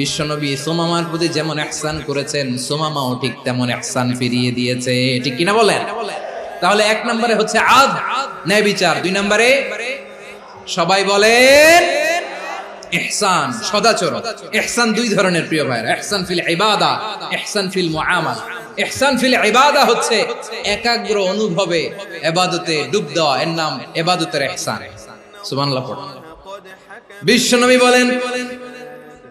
বিশ্বনবী সোমামার প্রতি যেমন এহসান করেছেন, সোমামাও ঠিক তেমন এহসান ফিরিয়ে দিয়েছে। ঠিক কিনা বলেন? তাহলে এক নম্বরে হচ্ছে আদ, ন্যায় বিচার। দুই নম্বরে সবাই বলেন ইহসান সদাচরণ। ইহসান দুই ধরনের প্রিয় ভাইরা ইহসান ফিল ইবাদা ইহসান ফিল মুআমালা। ইহসান ফিল ইবাদা হচ্ছে একাগ্র অনুভবে ইবাদতে ডুব দেওয়া। এর বিশ্বনবী বলেন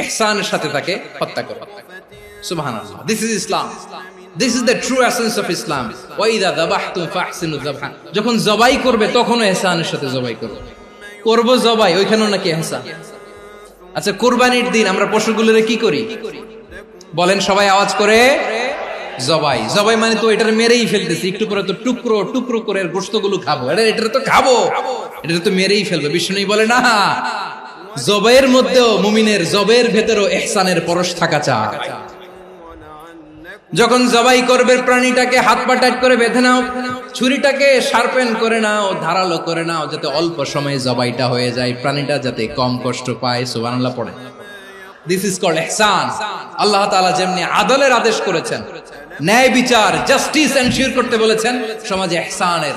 ইহসানের সাথে তাকে হত্যা করো। This is Islam this is the true essence of Islam ওয়াইদা ফাহসিনু যাবহা যখন জবাই করবে, তখনও ইহসানের সাথে জবাই করবে। জবাই, ওইখানেও নাকি ইহসান আচ্ছা কুরবানির দিন আমরা পশুগুলোরে কি করি? বলেন সবাই আওয়াজ করে, জবাই। জবাই মানে তো এটার মেরেই ফেলতেছি, একটু পরে তো টুকরো টুকরো করে এর গোশতগুলো খাব। এটা এটা তো খাব। এটা তো মেরেই ফেলবে বিষ্ণুই বলে না। জবের মধ্যেও মুমিনের জবের ভেতরেও এহসানের পরশ থাকা চায় যখন জবাই করবে, প্রাণীটাকে হাত পা টাইট করে বেঁধে নাও, ছুরিটাকে শার্পেন করে নাও, ধারালো করে নাও, যাতে অল্প সময়ে জবাইটা হয়ে যায়, প্রাণীটা যাতে কম কষ্ট পায়, সুবহানাল্লাহ পড়ে। দিস ইজ কল্ড ইহসান আল্লাহ তাআলা যেমনি আদলের আদেশ করেছেন, ন্যায় বিচার জাস্টিস এনশিওর করতে বলেছেন, সমাজে ইহসানের